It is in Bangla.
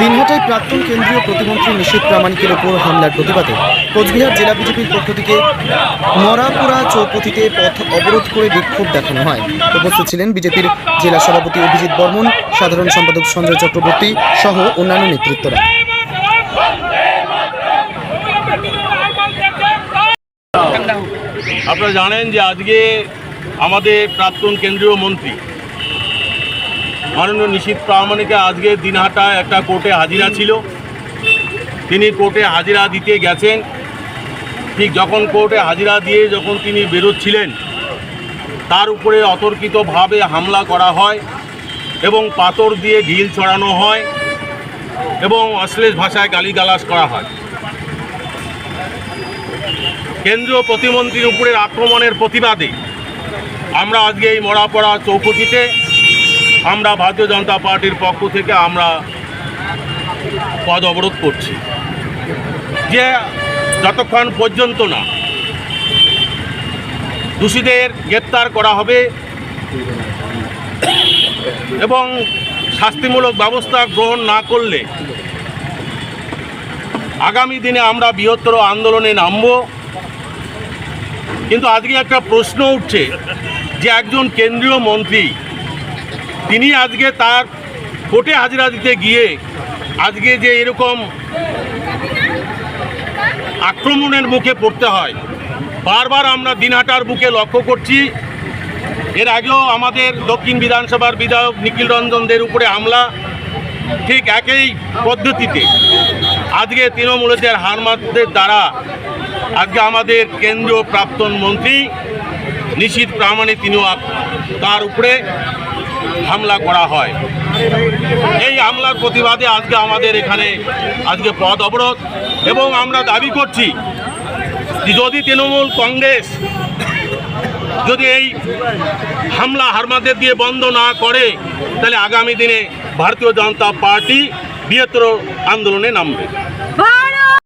দিনহাটায় প্রাক্তন কেন্দ্রীয় প্রতিমন্ত্রী নিশীথ প্রামাণিকের ওপর হামলার প্রতিবাদে কোচবিহার জেলা বিজেপির পক্ষ থেকে মরাপুরা চৌপথিতে পথ অবরোধ করে বিক্ষোভ দেখানো হয়। উপস্থিত ছিলেন বিজেপির জেলা সভাপতি অভিজিৎ বর্মন, সাধারণ সম্পাদক সঞ্জয় চক্রবর্তী সহ অন্যান্য নেতৃত্বরা। আপনারা জানেন যে আজকে আমাদের প্রাক্তন কেন্দ্রীয় মন্ত্রী মাননীয় নিশীত প্রামাণিকে আজকে দিনহাটায় একটা কোর্টে হাজিরা ছিল। তিনি কোর্টে হাজিরা দিতে গেছেন। ঠিক যখন কোর্টে হাজিরা দিয়ে যখন তিনি বেরোচ্ছিলেন, তার উপরে অতর্কিতভাবে হামলা করা হয় এবং পাথর দিয়ে ঢিল ছড়ানো হয় এবং অশ্লেষ ভাষায় গালিগালাজ করা হয়। কেন্দ্রীয় প্রতিমন্ত্রীর উপরের আক্রমণের প্রতিবাদে আমরা আজকে এই মরাপড়া চৌপতিতে আমরা ভারতীয় জনতা পার্টির পক্ষ থেকে আমরা পদ অবরোধ করছি। যে যতক্ষণ পর্যন্ত না দোষীদের গ্রেপ্তার করা হবে এবং শাস্তিমূলক ব্যবস্থা গ্রহণ না করলে আগামী দিনে আমরা বৃহত্তর আন্দোলনে নামবো। কিন্তু আজকে একটা প্রশ্ন উঠছে যে একজন কেন্দ্রীয় মন্ত্রী তিনি আজকে তার কোর্টে হাজিরা দিতে গিয়ে আজকে যে এরকম আক্রমণের মুখে পড়তে হয়, বারবার আমরা দিনহাটার বুকে লক্ষ্য করছি। এর আগেও আমাদের দক্ষিণ বিধানসভার বিধায়ক নিখিল রঞ্জনদের উপরে হামলা ঠিক একই পদ্ধতিতে। আজকে তৃণমূলদের হারমাতদের দ্বারা আজকে আমাদের কেন্দ্রীয় প্রাক্তন মন্ত্রী নিশীত প্রামাণিক তিনিও তার উপরে হামলা করা হয়। এই হামলার প্রতিবাদে আজকে আমাদের এখানে আজকে পথ অবরোধ এবং আমরা দাবি করছি যদি তৃণমূল কংগ্রেস যদি এই হামলা হারমাদের দিয়ে বন্ধ না করে, তাহলে আগামী দিনে ভারতীয় জনতা পার্টি বৃহত্তর আন্দোলনে নামবে।